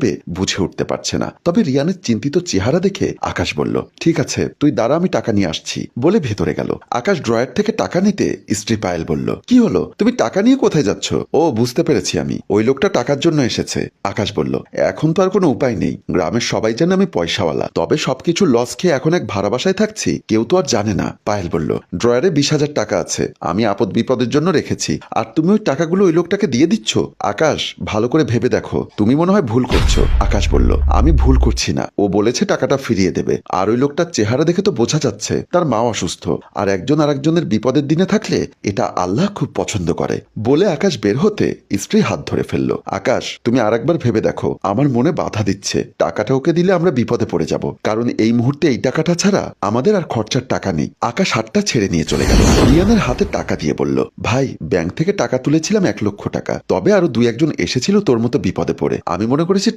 হবে বুঝে উঠতে পারছে না। তবে রিয়ানের চিন্তিত চেহারা দেখে আকাশ বলল, ঠিক আছে, তুই দাঁড়া, আমি টাকা নিয়ে আসছি। বলে ভেতরে গেল। আকাশ ড্রয়ার থেকে টাকা নিতে স্ত্রী পায়েল বলল, কি হলো? তুমি টাকা নিয়ে কোথায় যাচ্ছ? ও, বুঝতে পেরেছি আমি। ওই লোকটা টাকার জন্য এসেছে। আকাশ বলল, এখন তো আর কোনো উপায় নেই। গ্রামের সবাই জানে আমি পয়সাওয়ালা। তবে সবকিছু লস খেয়ে এখন এক ভাড়া বাসায় থাকছি, কেউ তো আর জানে না। পায়েল বলল, ড্রয়ারে বিশ হাজার টাকা আছে, আমি আপদ বিপদের জন্য রেখেছি। আর তুমি ওই টাকাগুলো ওই লোকটাকে দিয়ে দিচ্ছ? আকাশ, ভালো করে ভেবে দেখো। তুমি মনে হয় ভুল করছ আকাশ বলল, আমি ভুল করছি না। ও বলেছে, টাকাটা ফিরিয়ে দেবে। আর ওই লোকটার চেহারা দেখে তো বোঝা যাচ্ছে, তার মা অসুস্থ। আর একজন আরেকজনের বিপদের দিনে থাকলে এটা আল্লাহ খুব পছন্দ করে। বলে আকাশ বের হতে স্ত্রী হাত ধরে ফেলল, আকাশ, তুমি আরেকবার ভেবে দেখো, আমার মনে বাধা দিচ্ছে। টাকাটা ওকে দিলে আমরা বিপদে পড়ে যাব। কারণ এই মুহূর্তে এই টাকাটা ছাড়া আমাদের আর খরচার টাকা নেই। আকাশ হাতটা ছেড়ে নিয়ে চলে গেল। রিয়ানের হাতে টাকা দিয়ে বলল, ভাই, ব্যাংক থেকে টাকা তুলেছিলাম এক লক্ষ টাকা। তবে আরও দুই একজন এসেছিল তোর মতো বিপদে পড়ে। আমি মনে করেছি